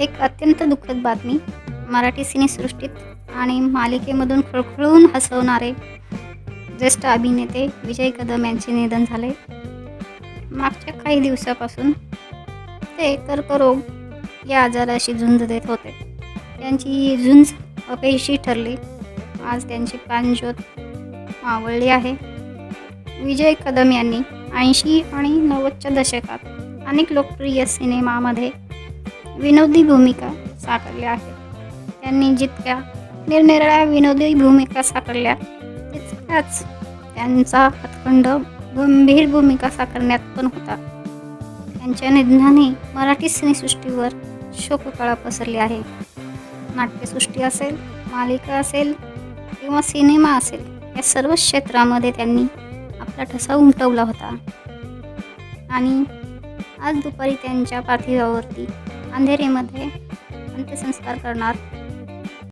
एक अत्यंत दुःखद बातमी. मराठी सिनेसृष्टीत आणि मालिकेमधून खळखळून हसवणारे ज्येष्ठ अभिनेते विजय कदम यांचे निधन झाले. मागच्या काही दिवसापासून ते कर्करोग या आजाराशी झुंज देत होते. त्यांची ही झुंज अपयशी ठरली. आज त्यांची पानज्योत मावळली आहे. विजय कदम यांनी ऐंशी आणि नव्वदच्या दशकात अनेक लोकप्रिय सिनेमामध्ये विनोदी भूमिका साकारल्या आहेत. त्यांनी जितक्या निरनिराळ्या विनोदी भूमिका साकारल्या तितक्याच त्यांचा हातखंड गंभीर भूमिका साकारण्यात पण होता. त्यांच्या निधनाने मराठी सिनेसृष्टीवर शोककळा पसरली आहे. नाट्यसृष्टी असेल मालिका असेल किंवा सिनेमा असेल या सर्व क्षेत्रामध्ये त्यांनी आपला ठसा उमटवला होता. आणि आज दुपारी त्यांच्या पार्थिवावरती अंधेरीमध्ये अंत्यसंस्कार करणार.